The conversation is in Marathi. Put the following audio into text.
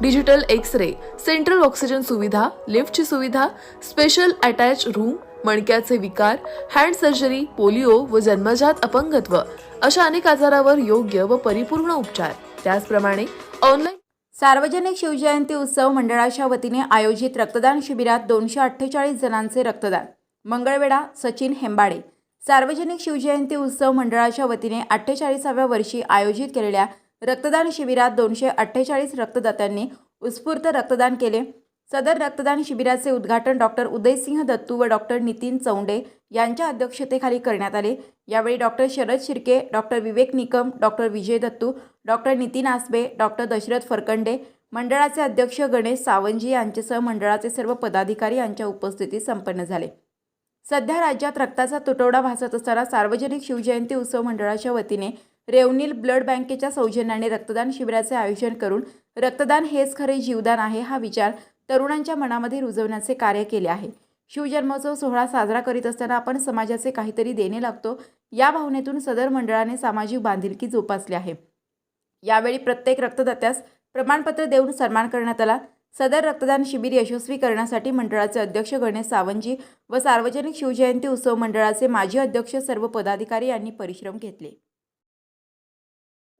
digital X ray central oxygen सुविधा लिफ्टची सुविधा स्पेशल अटॅच रूम मणक्याचे विकार हँड सर्जरी पोलिओ व जन्मजात अपंगत्व अशा अनेक आजारावर योग्य व परिपूर्ण उपचार. त्याचप्रमाणे ऑनलाईन सार्वजनिक शिवजयंती उत्सव मंडळाच्या वतीने आयोजित रक्तदान शिबिरात दोनशे अठ्ठेचाळीस जणांचे रक्तदान. मंगळवेढा सचिन हेंबाडे. सार्वजनिक शिवजयंती उत्सव मंडळाच्या वतीने अठ्ठेचाळीसाव्या वर्षी आयोजित केलेल्या रक्तदान शिबिरात दोनशे अठ्ठेचाळीस रक्तदात्यांनी उत्स्फूर्त रक्तदान केले. सदर रक्तदान शिबिराचे उद्घाटन डॉक्टर उदयसिंह दत्तू व डॉक्टर नितीन चौंडे यांच्या अध्यक्षतेखाली करण्यात आले. यावेळी doctor Sharad Shirke doctor Vivek Nikam doctor Vijay Dattu doctor Nitin Asbe doctor Dasharath Pharkande मंडळाचे अध्यक्ष गणेश सावंजी यांच्यासह मंडळाचे सर्व पदाधिकारी यांच्या उपस्थितीत संपन्न झाले. सध्या राज्यात रक्ताचा तुटवडा भासत असताना सार्वजनिक शिवजयंती उत्सव मंडळाच्या वतीने रेवनील ब्लड बँकेच्या सौजन्याने रक्तदान शिबिराचे आयोजन करून रक्तदान हेच खरे जीवदान आहे हा विचार तरुणांच्या मनामध्ये रुजवण्याचे कार्य केले आहे. शिवजन्मोत्सव सोहळा साजरा करीत असताना आपण समाजाचे काहीतरी देणे लागतो या भावनेतून सदर मंडळाने सामाजिक बांधिलकी जोपासली आहे. यावेळी प्रत्येक रक्तदात्यास प्रमाणपत्र देऊन सन्मान करण्यात आला. सदर रक्तदान शिबिर यशस्वी करण्यासाठी मंडळाचे अध्यक्ष गणेश सावंतजी व सार्वजनिक शिवजयंती उत्सव मंडळाचे माजी अध्यक्ष सर्व पदाधिकारी यांनी परिश्रम घेतले.